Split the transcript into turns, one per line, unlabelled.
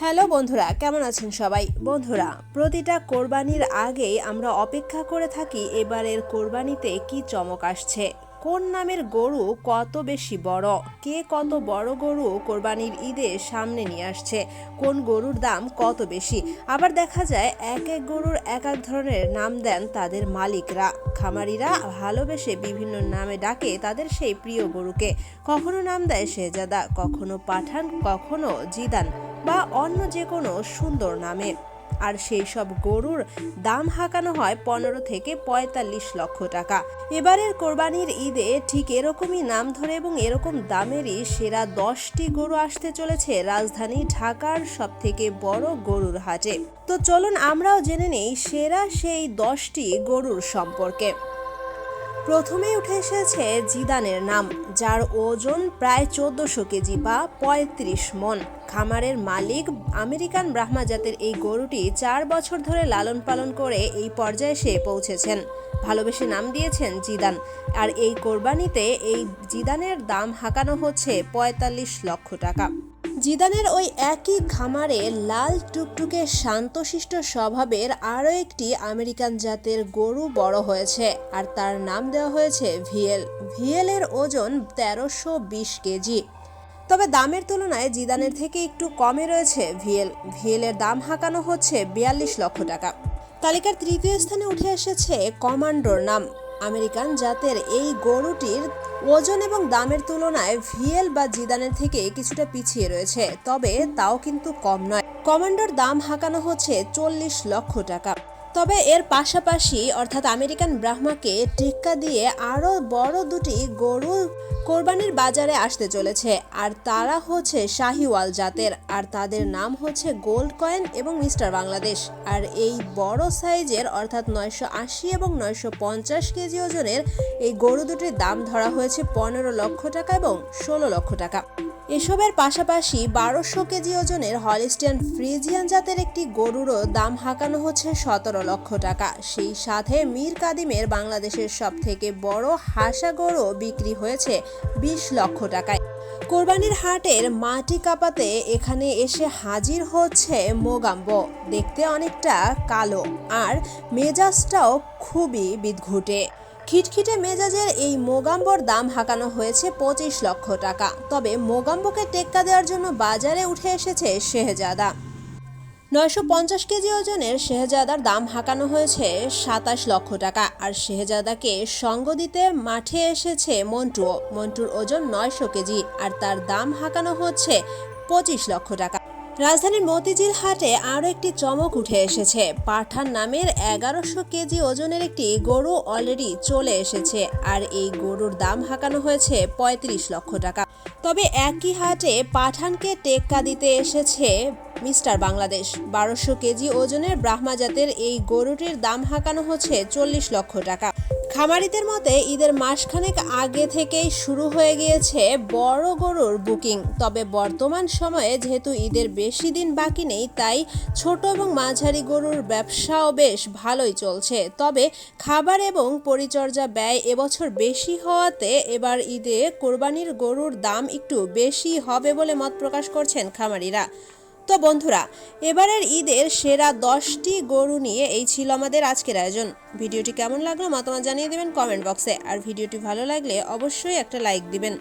Hello বন্ধুরা, কেমন আছেন সবাই? বন্ধুরা, প্রতিটা কোরবানির আগেই আমরা অপেক্ষা করে থাকি এবারের কোরবানিতে কি চমক আসছে। কোন নামের গরু কত বেশি বড়? কে কত বড় গরু কোরবানির ঈদে সামনে নিয়ে আসছে? কোন গরুর দাম কত বেশি? আবার দেখা যায়, এক এক গরুর এক এক ধরনের নাম দেন তাদের মালিকরা। খামারিরা ভালোবেসে বিভিন্ন নামে ডাকে তাদের সেই প্রিয় গরুকে। কখনো নাম দেয় শেহজাদা কখনো পাঠান, কখনো জিদান। বা অন্য যে কোনো সুন্দর নামে। আর সেই সব গরুর দাম হাঁকানো হয় পনেরো থেকে পঁয়তাল্লিশ লক্ষ টাকা। এবারের কোরবানির ঈদে ঠিক এরকমই নাম ধরে এবং এরকম দামেরই সেরা দশটি গরু আসতে চলেছে রাজধানী ঢাকার সব থেকে বড় গরুর হাটে। তো চলুন আমরাও জেনে নেই সেরা সেই দশটি গরুর সম্পর্কে। প্রথমে উঠে এসেছে জিদানের নাম, যার ওজন প্রায় চোদ্দশো কেজি বা পঁয়ত্রিশ মন। খামারের মালিক আমেরিকান ব্রাহ্মা জাতের এই গরুটি চার বছর ধরে লালন পালন করে এই পর্যায়ে সে পৌঁছেছেন। ভালোবেসে নাম দিয়েছেন জিদান। আর এই কোরবানিতে এই জিদানের দাম হাঁকানো হচ্ছে পঁয়তাল্লিশ লক্ষ টাকা। জিদানের ওই একই খামারে লাল টুকটুকে শান্তশিষ্ট স্বভাবের আরও একটি আমেরিকান জাতের গরু বড় হয়েছে আর তার নাম দেওয়া হয়েছে ভিএল ভিএলের ওজন তেরোশো বিশ কেজি। তবে দামের তুলনায় জিদানের থেকে একটু কমে রয়েছে ভিএল ভিএলের দাম হাঁকানো হচ্ছে বিয়াল্লিশ লক্ষ টাকা। তালিকার তৃতীয় স্থানে উঠে এসেছে কমান্ডোর নাম। আমেরিকান জাতের এই গরুটির ওজন এবং দামের তুলনায় ভিএল বা জিদানের থেকে কিছুটা পিছিয়ে রয়েছে, তবে তাও কিন্তু কম নয়। কমান্ডোর দাম হাঁকানো হচ্ছে চল্লিশ লক্ষ টাকা। তবে এর পাশাপাশি অর্থাৎ আমেরিকান ব্রাহ্মাকে টিক্কা দিয়ে আরও বড় দুটি গরু কোরবানির বাজারে আসতে চলেছে। আর তারা হচ্ছে শাহিওয়াল জাতের, আর তাদের নাম হচ্ছে গোল্ড কয়েন এবং মিস্টার বাংলাদেশ। আর এই বড় সাইজের অর্থাৎ নয়শো আশি এবং নয়শো পঞ্চাশ কেজি ওজনের এই গরু দুটির দাম ধরা হয়েছে পনেরো লক্ষ টাকা এবং ষোলো লক্ষ টাকা। এসবের পাশাপাশি বারোশো কেজি ওজনের হলিস্টিয়ান ফ্রিজিয়ান জাতের একটি গরুরও দাম হাঁকানো হচ্ছে সতেরো লক্ষ টাকা। সেই সাথে মীর কাদিমের বাংলাদেশের সব থেকে বড় হাসা গরু বিক্রি হয়েছে বিশ লক্ষ টাকায়। কোরবানির হাটের মাটি কাপাতে এখানে এসে হাজির হচ্ছে মোগাম্ব। দেখতে অনেকটা কালো আর মেজাজটাও খুবই বিদঘুটে। খিটখিটে মেজাজের এই মোগাম্বর দাম হাঁকানো হয়েছে পঁচিশ লক্ষ টাকা। তবে মোগাম্বকে টেক্কা দেওয়ার জন্য বাজারে উঠে এসেছে শেহজাদা। নয়শো পঞ্চাশ কেজি ওজনের শেহজাদার দাম হাঁকানো হয়েছে সাতাশ লক্ষ টাকা। আর শেহজাদাকে সঙ্গ দিতে মাঠে এসেছে মন্টুও। মন্টুর ওজন নয়শো কেজি, আর তার দাম হাঁকানো হচ্ছে পঁচিশ লক্ষ টাকা। রাজধানীর মতিঝিল হাটে আরও একটি চমক উঠে এসেছে। পাঠান নামের এগারোশো কেজি ওজনের একটি গরু অলরেডি চলে এসেছে আর এই গরুর দাম হাঁকানো হয়েছে পঁয়ত্রিশ লক্ষ টাকা। তবে একই হাটে পাঠানকে টেক্কা দিতে এসেছে মিস্টার বাংলাদেশ। বারোশো কেজি ওজনের ব্রাহ্মা জাতের এই গরুটির দাম হাঁকানো হচ্ছে চল্লিশ লক্ষ টাকা। খামারিদের মতে ঈদের মাসখানেক আগে থেকেই শুরু হয়ে গিয়েছে বড় গরুর বুকিং। তবে বর্তমান সময়ে যেহেতু ঈদের বেশি দিন বাকি নেই, তাই ছোট এবং মাঝারি গরুর ব্যবসাও বেশ ভালোই চলছে। তবে খাবার এবং পরিচর্যা ব্যয় এবছর বেশি হওয়াতে এবার ঈদে কোরবানির গরুর দাম একটু বেশি হবে বলে মত প্রকাশ করছেন খামারিরা। তো বন্ধুরা, এবারের ঈদের সেরা দশটি গরু নিয়ে এই ছিল আমাদের আজকের আয়োজন। ভিডিওটি কেমন লাগল মতামত জানিয়ে দেবেন কমেন্ট বক্সে। আর ভিডিওটি ভালো লাগলে অবশ্যই একটা লাইক দিবেন।